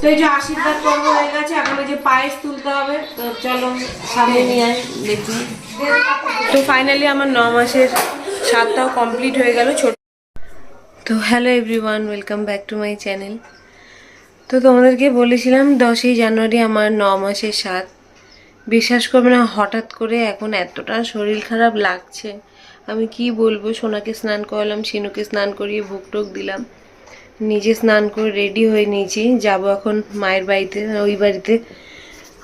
তো এই যে আশীর্বাদ পর্ব হয়ে গেছে, এখন যে পায়েস তুলতে হবে। তো চলো, সামনে নিয়ে দেখি। তো ফাইনালি আমার ন মাসের সাতটাও কমপ্লিট হয়ে গেল, ছোট তো hello everyone welcome back to my channel তো তোমাদেরকে বলেছিলাম, দশই জানুয়ারি আমার ন মাসের সাত। বিশ্বাস করবে না, হঠাৎ করে এখন এতটা শরীর খারাপ লাগছে। আমি কি বলব, সোনাকে স্নান করালাম শিনুকে স্নান করিয়ে ভোগ টোক দিলাম। নিজে স্নান করে রেডি হয়ে নিয়েছি। যাব এখন মায়ের বাড়িতে, ওই বাড়িতে।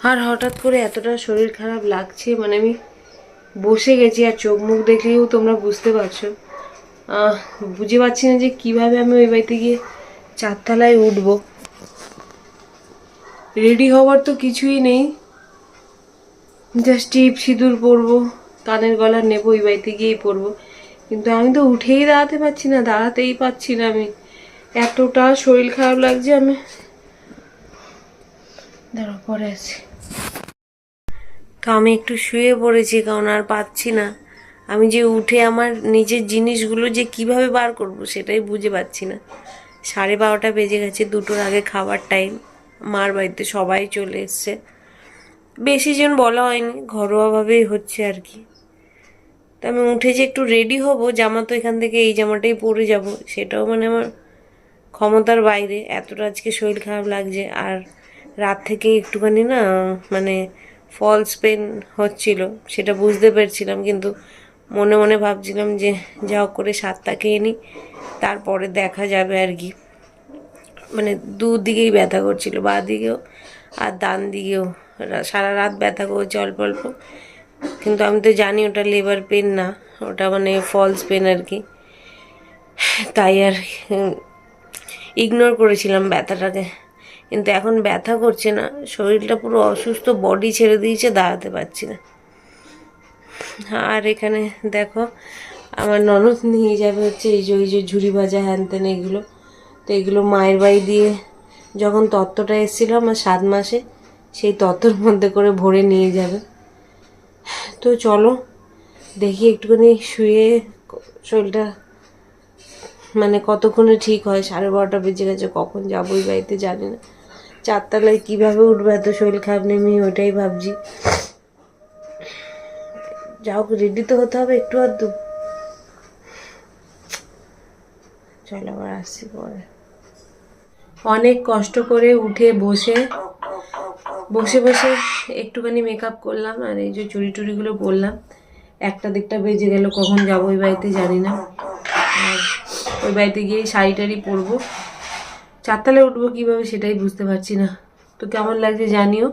আর হঠাৎ করে এতটা শরীর খারাপ লাগছে মানে আমি বসে গেছি আর চোখ মুখ দেখলেও তোমরা বুঝতে পারছ। বুঝে পাচ্ছি না যে কীভাবে আমি ওই বাড়িতে গিয়ে চারতলায় উঠব। রেডি হওয়ার তো কিছুই নেই। জাস্ট টিপ সিঁদুর পরবো, কানের গলা নেব, ওই বাড়িতে গিয়েই পরবো। কিন্তু আমি তো উঠেই দাঁড়াতে পারছি না, দাঁড়াতেই পারছি না আমি। এতটা শরীর খারাপ লাগছে আমি। দাঁড়া পরে আছি। তো আমি একটু শুয়ে পড়েছি কারণ আর পাচ্ছি না। আমি যে উঠে আমার নিজের জিনিসগুলো যে কীভাবে বার করব সেটাই বুঝে পাচ্ছি না। সাড়ে বারোটা বেজে গেছে দুটোর আগে খাবার টাইম মার বাড়িতে সবাই চলে এসছে। বেশি জন বলা হয়নি ঘরোয়াভাবেই হচ্ছে আর কি। তো আমি উঠে যে একটু রেডি হব জামা তো এখান থেকে এই জামাটাই পরে যাব সেটাও মানে আমার ক্ষমতার বাইরে এতটা আজকে শরীর খারাপ লাগছে, আর রাত থেকে একটুখানি না মানে ফলস পেন হচ্ছিল, সেটা বুঝতে পেরেছিলাম, কিন্তু মনে মনে ভাবছিলাম যে যা হোক করে সাতটা খেয়ে নিই, তারপরে দেখা যাবে আর কি। মানে দুদিকেই ব্যথা করছিল, বা দিকেও আর ডান দিকেও সারা রাত ব্যথা করছে অল্প অল্প। কিন্তু আমি তো জানি ওটা লেবার পেন না, ওটা মানে ফলস পেন আর কি। তাই আর ইগনোর করেছিলাম ব্যথাটাকে। কিন্তু এখন ব্যথা করছে না, শরীরটা পুরো অসুস্থ বডি ছেড়ে দিয়েছে, দাঁড়াতে পারছি না। আর এখানে দেখো, আমার ননদ নিয়ে যাবে হচ্ছে এই যে, ওই যে ঝুড়ি ভাজা, হ্যান ত্যান এগুলো। তো এগুলো মায়ের বাড়ি দিয়ে যখন তত্ত্বটা এসেছিল আমার সাত মাসে, সেই তত্ত্বর মধ্যে করে ভরে নিয়ে যাবে। তো চলো, দেখি একটুখানি শুয়ে শরীরটা মানে কতক্ষণে ঠিক হয়? সাড়ে বারোটা বেজে গেছে, কখন যাব ওই বাড়িতে জানি না। চারতলায় কীভাবে উঠবে এত শরীর খারাপ নেমে ওইটাই ভাবছি। যা হোক রেডি তো হতে হবে, একটু আধটু চলো আবার আসছি পরে। অনেক কষ্ট করে উঠে বসে বসে বসে একটুখানি মেকআপ করলাম আর এই যে চুরি টুরিগুলো পরলাম। একটা দিকটা বেজে গেল, কখন যাব ওই বাড়িতে জানি না। ওই বাড়িতে গিয়ে শাড়ি টাড়ি পরবো। চারতলে উঠবো কীভাবে সেটাই বুঝতে পারছি না। তো কেমন লাগছে জানিও।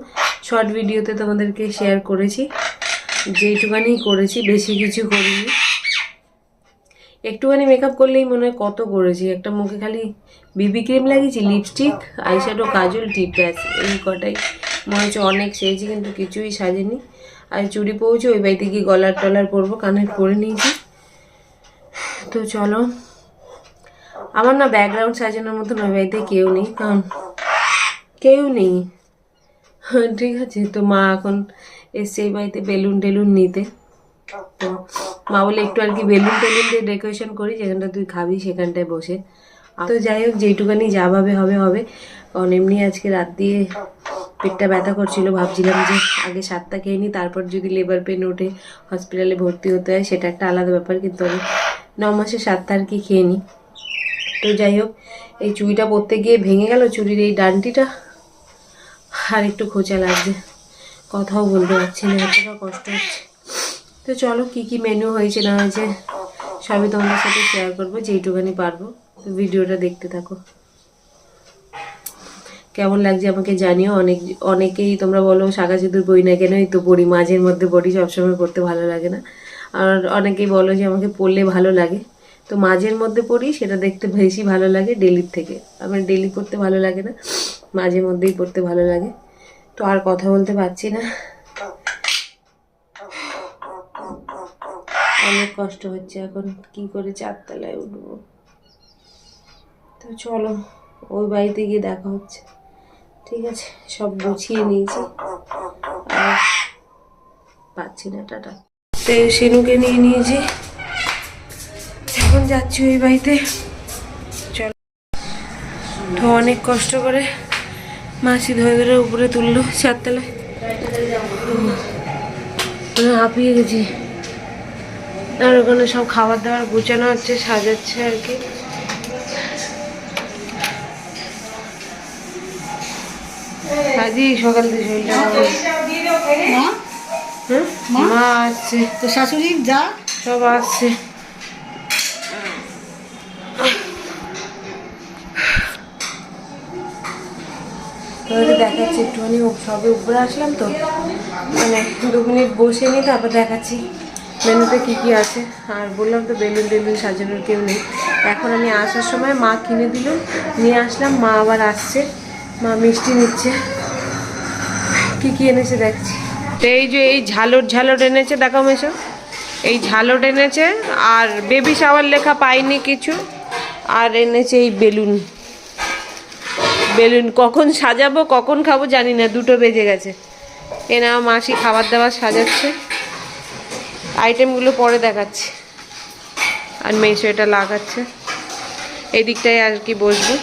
শর্ট ভিডিওতে তোমাদেরকে শেয়ার করেছি। যেইটুকানি করেছি, বেশি কিছু করিনি। একটুখানি মেকআপ করলেই মনে হয় কত করেছি। একটা মুখে খালি বিবি ক্রিম লাগিয়েছি লিপস্টিক আইশ্যাডো কাজল টিপ ব্যাস। এই কটাই। মনে হচ্ছে অনেক সেরেছি কিন্তু কিছুই সাজেনি। আর চুড়ি পৌঁছে ওই বাড়িতে গিয়ে গলার টলার পরবো, কানের পরে নিয়েছি। তো চলো। আমার না ব্যাকগ্রাউন্ড সাজানোর মতন ওই বাড়িতে কেউ নেই, কারণ কেউ নেই। ঠিক আছে, তো মা এখন এসছে এই বাড়িতে বেলুন টেলুন নিতে। তো মা বলে একটু আর কি বেলুন টেলুন দিয়ে ডেকোরেশন করি, যেখানটা তুই খাবি সেখানটায় বসে। তো যাই হোক যেইটুকানি যা ভাবে হবে হবে। কারণ এমনি আজকে রাত দিয়ে পেটটা ব্যথা করছিল, ভাবছিলাম যে আগে সাতটা খেয়ে নিই, তারপর যদি লেবার পেন ওঠে হসপিটালে ভর্তি হতে হয়, সেটা একটা আলাদা ব্যাপার, কিন্তু আমি ন মাসে সাতটা আর কি খেয়ে নিই। তো যাই হোক, এই চুড়িটা পরতে গিয়ে ভেঙে গেল, চুড়ির এই ডান্টিটা। আর একটু খোঁচা লাগছে। কথাও বলতে পারছি না, এতটা কষ্ট হচ্ছে। তো চলো, কি কি মেনু হয়েছে না হয়েছে, সবই তোমাদের সাথে শেয়ার করব, যেইটুখানি পারব। তো ভিডিওটা দেখতে থাকো। কেমন লাগছে আমাকে জানিও, অনেক, অনেকেই তোমরা বলো, শাখা সিঁদুর বই না কেন তো পড়ি মাঝের মধ্যে পড়ি সবসময় পড়তে ভালো লাগে না। আর অনেকেই বলো যে আমাকে পড়লে ভালো লাগে। তো মাঝের মধ্যে পড়ি, সেটা দেখতে বেশি ভালো লাগে ডেলির থেকে। আমার ডেলি পড়তে ভালো লাগে না মাঝে মধ্যেই পড়তে ভালো লাগে। তো আর কথা বলতে পারছি না। অনেক কষ্ট হচ্ছে এখন, কি করে চারতলায় উঠবো? তো চলো, ওই বাড়িতে গিয়ে দেখা হচ্ছে। ঠিক আছে, সব গুছিয়ে নিয়েছি। পাচ্ছি না, টাটা। তো সিনুকে নিয়ে নিয়েছি। এখন যাচ্ছি ওই বাড়িতে। চলো। তো অনেক কষ্ট করে মাসি ধরে ধরে উপরে তুললো চারতলায়। আমি হাঁপিয়ে গেছি। আর ওখানে সব খাবার দাবার গুছানো হচ্ছে সাজাচ্ছে আর কি। আজই সকাল থেকে শরীরটা হ্যাঁ? মা আসছে। তো শাশুড়ি যা? সব আসছে। তোমাকে দেখাচ্ছি একটুখানি সবে উপরে আসলাম তো। মানে দু মিনিট বসে নিই তারপর দেখাচ্ছি মেনুতে কী কী আছে। আর বললাম তো বেলুন টেলুন সাজানোর কেউ নেই। এখন আমি আসার সময় মা কিনে দিল, নিয়ে আসলাম, মা আবার আসছে। মা মিষ্টি নিচ্ছে। কি কি এনেছে দেখছি। তো এই যে এই ঝালট ঝালট এনেছে দেখাও মেশো। এই ঝালট এনেছে, আর বেবি শাওয়ার লেখা পাইনি কিছু। আর এনেছে এই বেলুন। বেলুন কখন সাজাবো, কখন খাব জানি না, দুটো বেজে গেছে। এনা মাসি খাবার দাবার সাজাচ্ছে। আইটেমগুলো পরে দেখাচ্ছে। আর মেশো এটা লাগাচ্ছে। এই দিকটায় আর কি বসবো।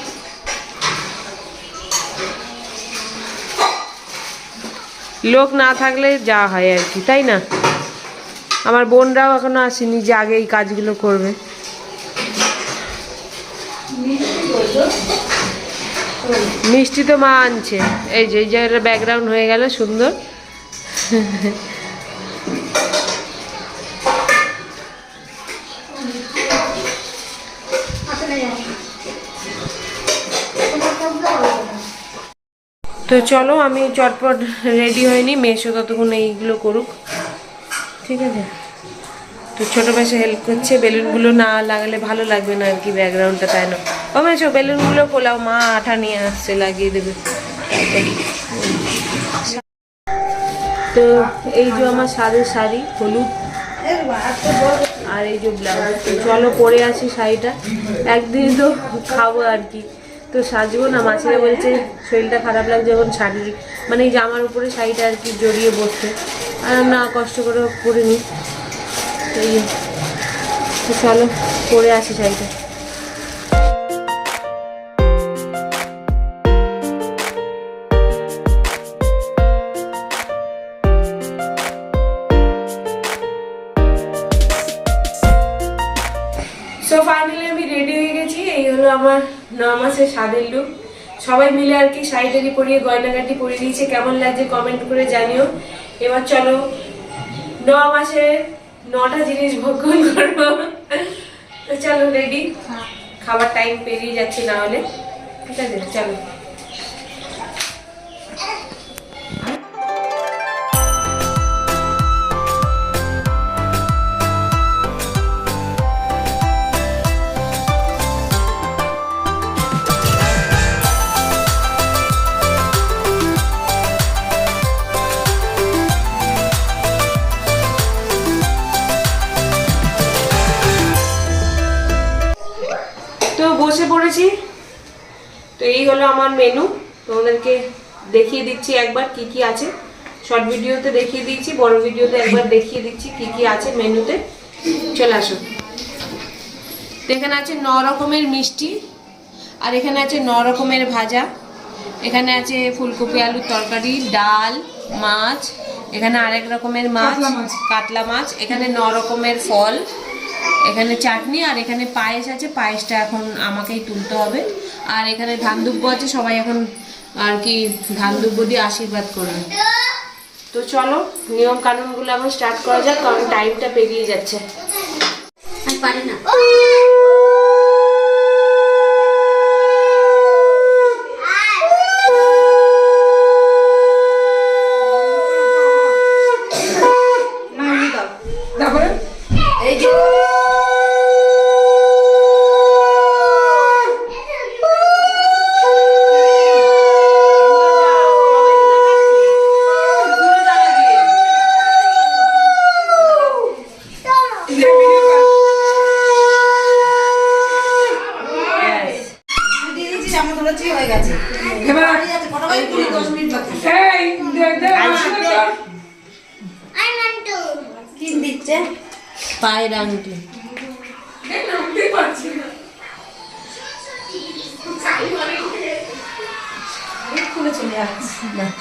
লোক না থাকলে যা হয় আর কি, তাই না? আমার বোনরাও এখনও আসেনি যে আগে এই কাজগুলো করবে। মিষ্টি তো মা আনছে। এই যে, এই জায়গাটা ব্যাকগ্রাউন্ড হয়ে গেল, সুন্দর। তো চলো, আমি চটপট রেডি হয়নি মেশো ততক্ষণ এইগুলো করুক। ঠিক আছে? তো ছোটো মেশো হেল্প করছে, বেলুনগুলো না লাগালে ভালো লাগবে না আর কি ব্যাকগ্রাউন্ডটা তাই না। ও মেশো বেলুনগুলো পোলাও মা আঠা নিয়ে আসছে, লাগিয়ে দেবে। তো এই যে আমার সাদের শাড়ি, হলুদ, আর এই যে ব্লাউজ চলো পরে আসি শাড়িটা। একদিন তো খাব আর কি। তো সাজবো না, মাসিরা বলছে, শরীরটা খারাপ লাগছে যখন শাড়ি মানে এই জামার উপরে শাড়িটা আর কি জড়িয়ে বসতে আর না, কষ্ট করে পরে নিই। এই চলো পরে আসি শাড়িটা। আমি রেডি হয়ে গেছি। এই হলো আমার ন মাসের স্বাদের লুক সবাই মিলে আর কি পরিয়ে, গয়নাগাটি দিয়েছে। কেমন লাগছে কমেন্ট করে জানিও। এবার চলো ন মাসে নটা জিনিস ভক্ষণ করব। তো চলো রেডি খাবার টাইম পেরিয়ে যাচ্ছে না হলে। ঠিক আছে চলো। তো বসে পড়েছি। তো এই হলো আমার মেনু তোমাদেরকে দেখিয়ে দিচ্ছি একবার কি কি আছে। শর্ট ভিডিওতে দেখিয়ে দিচ্ছি বড় ভিডিওতে একবার দেখিয়ে দিচ্ছি কি কি আছে মেনুতে চলে আসো। এখানে আছে ন রকমের মিষ্টি আর এখানে আছে ন রকমের ভাজা। এখানে আছে ফুলকপি আলুর তরকারি ডাল মাছ। এখানে আরেক রকমের মাছ। কাতলা মাছ। এখানে ন রকমের ফল। এখানে চাটনি আর এখানে পায়েস আছে পায়েসটা এখন আমাকেই তুলতে হবে। আর এখানে ধান দুব্য আছে সবাই এখন আর কি ধান দুব্য দিয়ে আশীর্বাদ করবে। তো চলো নিয়ম কানুনগুলো এখন স্টার্ট করা যাক কারণ টাইমটা পেরিয়ে যাচ্ছে। আর পারি না এই যে দিয়ে দিয়েছি জামা ধরেছি হয়ে গেছে দাঁড়িয়ে আছে, কটা বাজে? কুড়ি, দশ মিনিট বাকি। কি দিচ্ছে পায়ের আংটি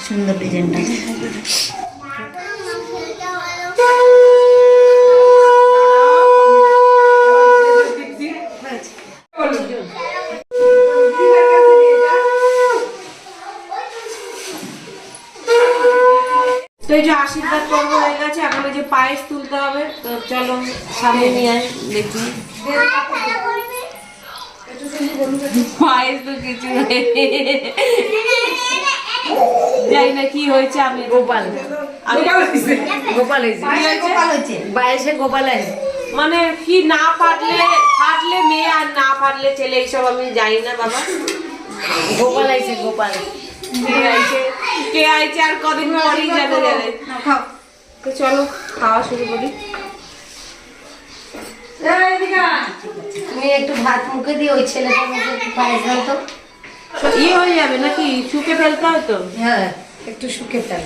সুন্দর যে আশীর্বাদ গেছে এখন যে পায়েস তুলতে হবে তো চলো সামনে নিয়ে আয় দেখি। পায়েস তো কিছু। জানি না কি হয়েছে আমি গোপাল। আমি গোপাল হয়েছে। আছে মানে কি না ফাটলে ফাটলে মেয়ে আর না ফাটলে ছেলে এইসব আমি জানি না বাবা। গোপাল আইছে গোপাল। কে আইছে? কে আইছে আর কদিন পরেই জানা যাবে। খাও। তো চলো খাওয়া শুরু করি। তুমি একটু ভাত মুখে দিয়ে ওই ছেলেটার মুখে একটু পায়েস দাও তো। ইয়ে হয়ে যাবে নাকি? শুকে ফেলতে হয় তো? হ্যাঁ একটু শুকে ফেল।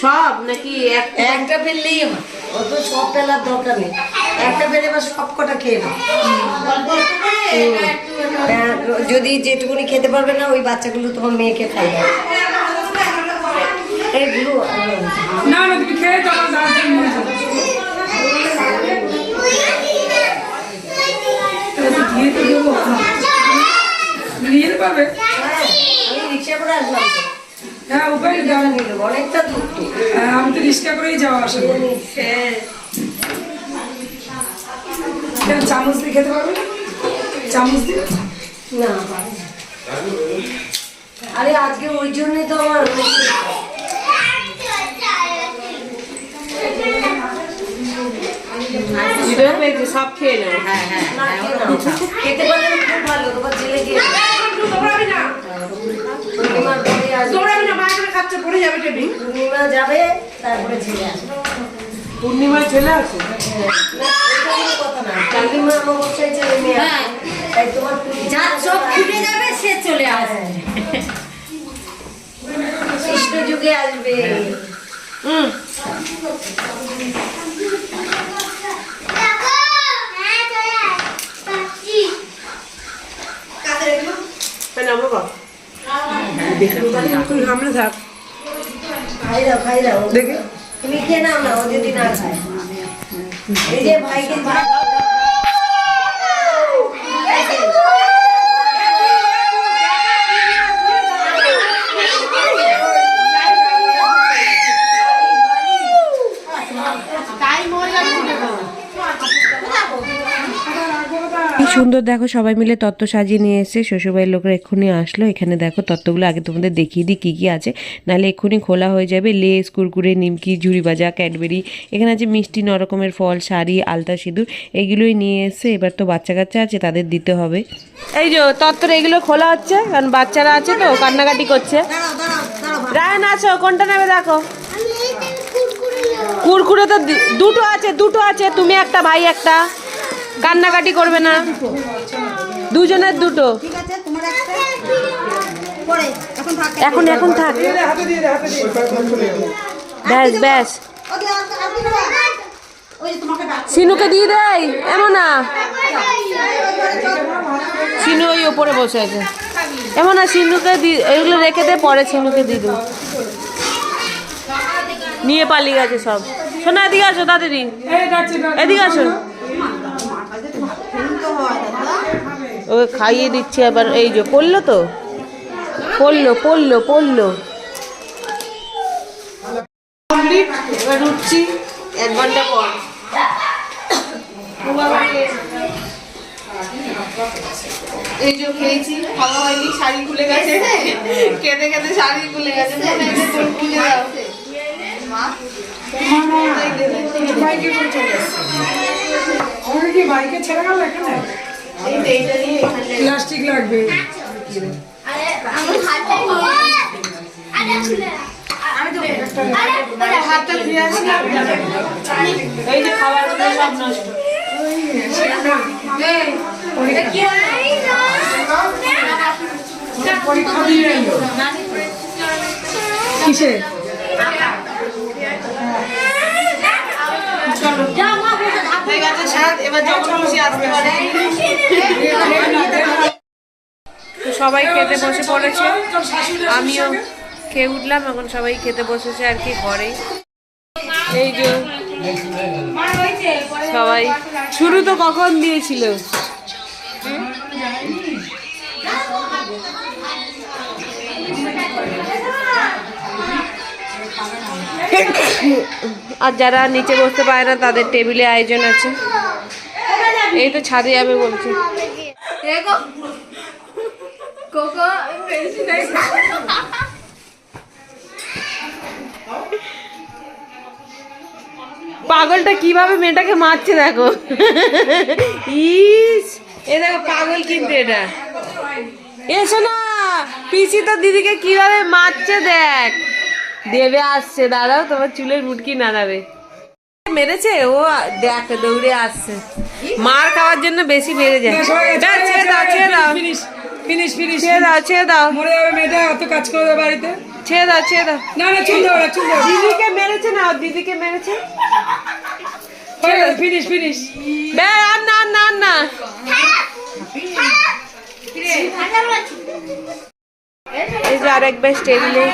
সব নাকি এক একটা ফেললেই আমার অত সব ফেলার দরকার নেই। একটা ফেলে সব কটা খেয়ে নাও। হ্যাঁ, যদি যেটুকুনি খেতে পারবে না ওই বাচ্চাগুলো তোমার মেয়েকে খাইবে এইগুলো না না তুমি খেয়ে জন্য মনে যাবে দিয়ে তো দেবো। নিয়ে পাবে। রিক্সা করে আসলাম হ্যাঁ উপায় যাও নিয়ে নেব, অনেকটা দূর আমি তো রিক্সা করেই যাওয়া আসা করি। চামচ দিয়ে খেতে পারবে চামচ দিয়ে? না। আরে আজকে ওই জন্যই তো আমার দুটো পেয়েছে সব খেয়ে নেবে না, খেয়ে খেতে পারলে খুব ভালো তোমার ছেলে দিয়ে পূর্ণিমার পরে আসবে। পূর্ণিমা যাবে তারপরে ছেলে আসবে। পূর্ণিমায় চলে আসে না, কথা না। পূর্ণিমা অমাবস্যায় ছেলে মেয়ে তাই তোমার যার চোখ ফুটে যাবে সে চলে আসবে। কৃষ্ণ যুগে আসবে। হুম। আমরা বল তুই সামনে থাক। খাই দাও খাই দাও। দেখে। তুমি খেয়ে নাও না ও যদি না খায়। এই যে ভাইকে ভাত সুন্দর দেখো সবাই মিলে তত্ত্ব সাজিয়ে নিয়ে এসে শ্বশুরবাড়ির লোকরা এক্ষুনি আসলো। এখানে দেখো তত্ত্বগুলো আগে তোমাদের দেখিয়ে দিই কী কী আছে। নাহলে এক্ষুনি খোলা হয়ে যাবে। লেস কুরকুরে নিমকি ঝুড়ি ভাজা ক্যাডবেরি এখানে আছে মিষ্টি ন রকমের ফল শাড়ি আলতা সিঁদুর এগুলোই নিয়ে এসে এবার তো বাচ্চা কাচ্চা আছে তাদের দিতে হবে। এই যে তত্ত্বর এগুলো খোলা হচ্ছে কারণ বাচ্চারা আছে তো কান্নাকাটি করছে। রায়ন আছো কোনটা নেবে দেখো। কুরকুরে তো দুটো আছে দুটো আছে। তুমি একটা ভাই একটা। কান্নাকাটি করবে না। দুজনের দুটো। এখন এখন থাক। ব্যাস ব্যাস। সিনুকে দিয়ে দেয়, এমন। না সিনু ওই ওপরে বসে আছে। এমন না সিনুকে এগুলো রেখে দে, পরে সিনুকে দিয়ে দেবো। নিয়ে পালিয়ে গেছে সব। শোনা এদিকে আসো, তাড়াতাড়ি। এদিকে আসো। ওকে খাইয়ে দিচ্ছি আবার, এই যে, পড়ল তো? পড়ল পড়ল পড়ল। এই যে খেয়েছি শাড়ি খুলে গেছে। কেঁদে কেঁদে শাড়ি খুলে গেছে। বাইকে করে চলে কি বাইকে ছেড়ে গেল এখানে এই যে এইটা নিয়ে এখানে প্লাস্টিক লাগবে এই যে খাবার সব নষ্ট কিসে হয়ে গেছে স্বাদ এবার যখন খুশি আসতে পারে। তো সবাই খেতে বসে পড়েছে। আমিও খেয়ে উঠলাম এখন সবাই খেতে বসেছে আর কি ঘরে এই যে সবাই। শুরু তো কখন দিয়েছিল? আর যারা নিচে বসতে পারে না, তাদের টেবিলে আয়োজন আছে। এই তো ছাদে যাবে বলছে। পাগলটা কীভাবে মেয়েটাকে মারছে দেখো? ইস, এ দেখো পাগল কিন্তু এটা। এসো না পিসি তো দিদিকে কীভাবে মারছে দেখ। দেবে আসছে দাঁড়াও তোমার চুলের মুটকি নাড়াবে। মেরেছে ও দেখ দৌড়ে আসছে। মার খাওয়ার জন্য বেশি বেড়ে যায়। ছেড়ে দাও ছেড়ে দাও। ফিনিশ ফিনিশ ফিনিশ ছেড়ে দাও ছেড়ে দাও। মরে যাবে মেয়েটা অত কাজ বাড়িতে। ছেড়ে দাও ছেড়ে দাও। না না চুল দেবে চুল দেবে দিদিকে মেরেছে না দিদিকে মেরেছে? ফিনিশ ফিনিশ বে আর না না আর না। এই যে আরেক টেবিলে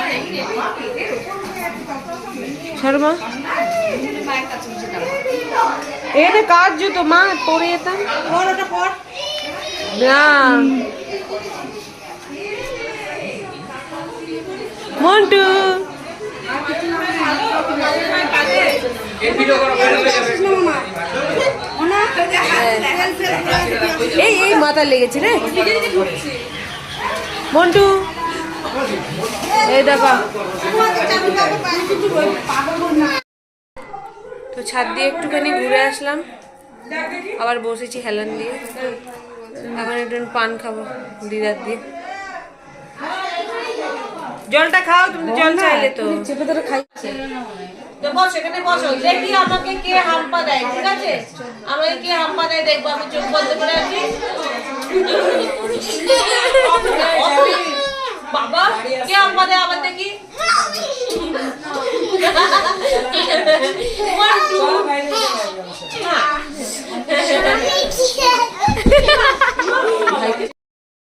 শর্মা? এটা কাজ জুতো মা পরে যেতাম না। মন্টু। এই এই মাথা লেগেছে রে। মন্টু। এই দেখো। তো ছাদ দিয়ে একটুখানি ঘুরে আসলাম। আবার বসেছি হেলান দিয়ে। এখন একটু পান খাব দিদার দিয়ে। জলটা খাও তুমি জল চাইলে তো। চেপে ধরে খাই। বসো এখানে বসো। দেখি আমাকে কে হাম্পা দেয় ঠিক আছে? আমাকে কে হাম্পা দেয় দেখব আমি চোখ বন্ধ করে আছি।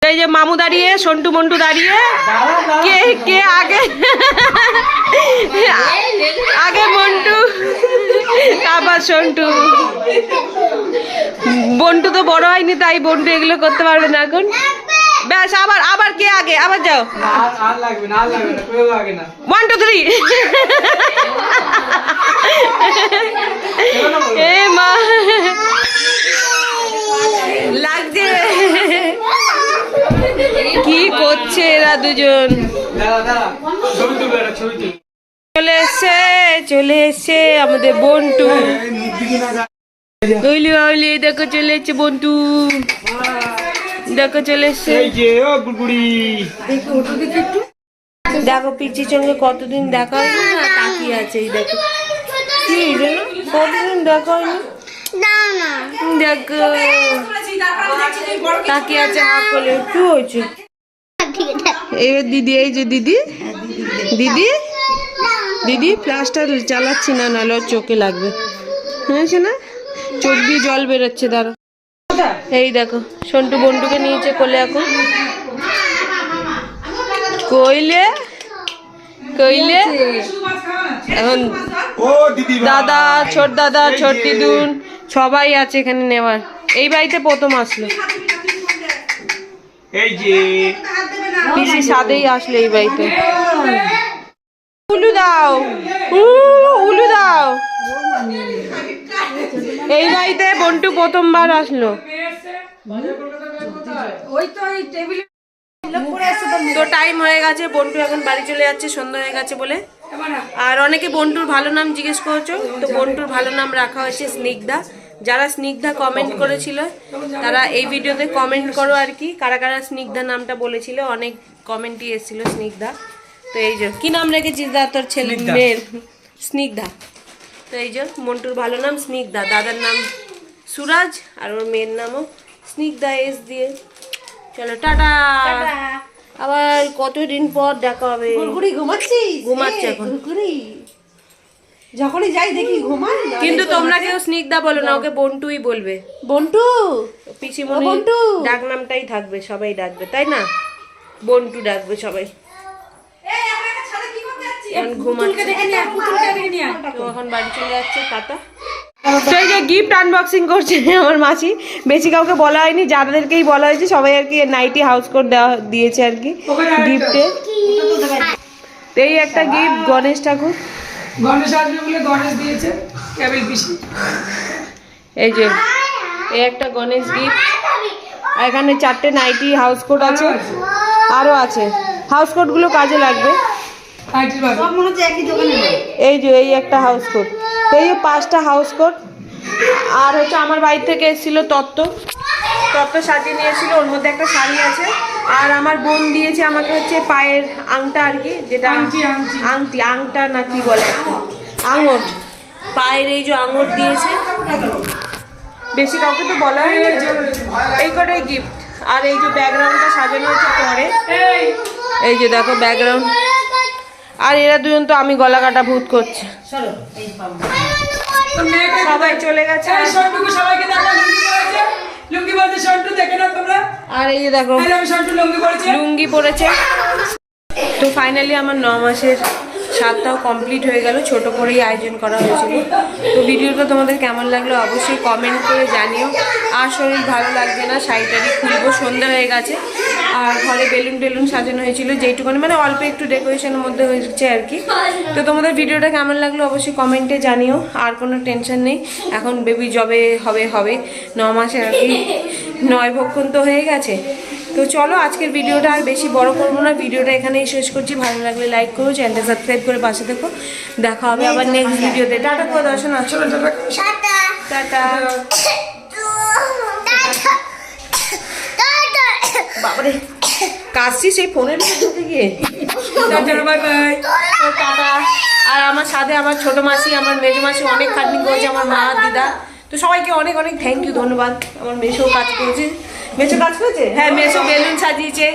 এই যে মামু দাঁড়িয়ে, সন্টু মন্টু দাঁড়িয়ে, কে কে আগে? আগে মন্টু, তারপর সন্টু। বন্টু তো বড় হয়নি, তাই বন্টু এগুলো করতে পারবে না এখন। ব্যাস আবার আবার কে আগে? আবার যাও। ওয়ান টু থ্রি এ মা। লাগছে। কি করছে এরা দুজন? চলে এসছে চলে এসছে আমাদের বন্টু। ওইলি ওইলি দেখো চলে এসছে বন্টু। দেখো চলে এসছে। যে দেখো পিচির সঙ্গে কতদিন দেখা হয়নি না তাকিয়ে আছে এই দেখো। কি? কতদিন দেখা হয়নি? দেখো। তাকিয়ে আছে হাঁ করে কি হয়েছে? এবার দিদি এই যে দিদি। দিদি? দিদি প্লাস্টার চালাচ্ছি না নাহলে চোখে লাগবে। হয়েছে না চোখ দিয়ে জল বেরোচ্ছে দাঁড়ো এই দেখো সন্টু বন্টুকে নিয়েছে কোলে এখন। কইলে? কইলে? এখন দাদা ছোট দাদা ছোট দিদুন সবাই আছে এখানে নেওয়ার। এই বাড়িতে প্রথম আসলো। এই যে। পিসি সাদেই আসলো এই বাড়িতে। উলু দাও। উলু দাও। এই বাড়িতে বন্টু প্রথমবার আসলো। ওই তো তো টাইম হয়ে গেছে বন্টু এখন বাড়ি চলে যাচ্ছে সন্ধ্যা হয়ে গেছে বলে। আর অনেকে বন্টুর ভালো নাম জিজ্ঞেস করেছ? তো বন্টুর ভালো নাম রাখা হয়েছে স্নিগ্ধা। যারা স্নিগ্ধা কমেন্ট করেছিল তারা এই ভিডিওতে কমেন্ট করো আর কি কারা কারা স্নিগ্ধা নামটা বলেছিল। অনেক কমেন্টই এসেছিল স্নিগ্ধা। তো এই যে কি নাম রেখেছিস দা তোর ছেলে? মেয়ের। স্নিগ্ধা। তো এই যে মন্টুর ভালো নাম স্নিগ্ধা দাদার নাম সুরাজ আর ওর মেয়ের নামও স্নিগ্ধা এস দিয়ে। চলো টাটা! আবার কতদিন পর দেখা হবে? কুড়কুড়ি ঘুমাচ্ছিস? ঘুমাচ্ছে এখন। যখনই যাই দেখি ঘুমাই কিন্তু তোমরা কেউ স্নিগ্ধা বলো না ওকে বন্টুই বলবে। বন্টু? পিসিমণি বন্টু। ডাক নামটাই থাকবে সবাই ডাকবে তাই না? বন্টু ডাকবে সবাই। এখন ঘুমাচ্ছে। তো এখন বাড়ি চলে যাচ্ছে টাটা তো এই যে গিফট আনবক্সিং করছে আমার মাসি বেশি কাউকে বলা হয়নি যাদেরকেই বলা হয়েছে সবাই আর কি নাইটি হাউস কোট দেওয়া দিয়েছে আর কি গিফটে এই একটা গিফট গণেশ ঠাকুর। গণেশ আসবে বলে গণেশ দিয়েছে কেবল পিসি। এই যে এই একটা গণেশ গিফট এখানে চারটে নাইটি হাউস কোট আছে। আরও আছে। হাউস কোটগুলো কাজে লাগবে। এই যে এই একটা হাউস কোট তো এই যে পাঁচটা হাউস কোট আর হচ্ছে আমার বাড়ি থেকে এসেছিল তত্ত্ব। তত্ত্ব সাজিয়ে নিয়ে এসেছিল ওর মধ্যে একটা শাড়ি আছে। আর আমার বোন দিয়েছে আমাকে হচ্ছে পায়ের আংটা আর কি যেটা আংটি, আংটি। আংটি আংটা না কি বলে আঙট পায়ের এই যে আঙট দিয়েছে। বেশি কাউকে তো বলা হয়নি। এই কটাই গিফট আর এই যে ব্যাকগ্রাউন্ডটা সাজানো হচ্ছে পরে এই। এই যে দেখো ব্যাকগ্রাউন্ড আর এরা দুজন তো আমি গলা কাটা ভূত করছে। সবাই চলে গেছে। আর এই যে দেখো এই আমি সন্টু লুঙ্গি পরেছে। লুঙ্গি পরেছে। তো ফাইনালি আমার ন মাসের সাতটাও কমপ্লিট হয়ে গেল, ছোট করেই আয়োজন করা হয়েছিল। তো ভিডিওটা তোমাদের কেমন লাগল অবশ্যই কমেন্ট করে জানিও। আর শরীর ভালো লাগবে না শাড়িটারি খুলবো সন্ধ্যা হয়ে গেছে। আর ঘরে বেলুন টেলুন সাজানো হয়েছিল, যেইটুকুনি মানে অল্প একটু ডেকোরেশনের মধ্যে হয়েছে আর কি। তো তোমাদের ভিডিওটা কেমন লাগল অবশ্যই কমেন্টে জানিও, আর কোনো টেনশন নেই। এখন বেবি জবে হবে হবে। ন মাসে আর কি নয় ভক্ষণ তো হয়ে গেছে। তো চলো আজকের ভিডিওটা আর বেশি বড় করব না। ভিডিওটা এখানেই শেষ করছি। ভালো লাগলে লাইক করো চ্যানেলটা সাবস্ক্রাইব করে পাশে দেখো দেখা হবে আবার নেক্সট ভিডিওতে। টাটা করে দর্শন চলো টাটা বাবারে। কাশছি সেই ফোনের ঢুকে গিয়ে টাটা বাই বাই টাটা। আর আমার সাথে আমার ছোট মাসি আমার মেজো মাসি অনেক খাটনি করেছে আমার মা দিদা। তো সবাইকে অনেক অনেক থ্যাংক ইউ ধন্যবাদ। আমার মেশো কাজ করেছে। মেশো কাজ করেছে হ্যাঁ মেশো বেলুন সাজিয়েছে।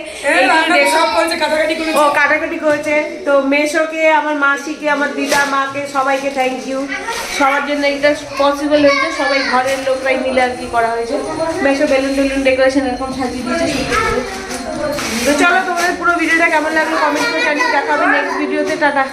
ও কাটাকাটি করেছে। তো মেশোকে আমার মাসিকে আমার দিদা মাকে সবাইকে থ্যাংক ইউ সবার জন্য এটা পসিবল হয়েছে। সবাই ঘরের লোকরাই মিলে আর কি করা হয়েছে। মেশো বেলুন টেলুন ডেকোরেশন এরকম সাজিয়ে দিয়েছে তো চলো তোমাদের পুরো ভিডিওটা কেমন লাগল? কমেন্ট করে জানিয়ে দেখা হবে নেক্সট ভিডিওতে টাটা।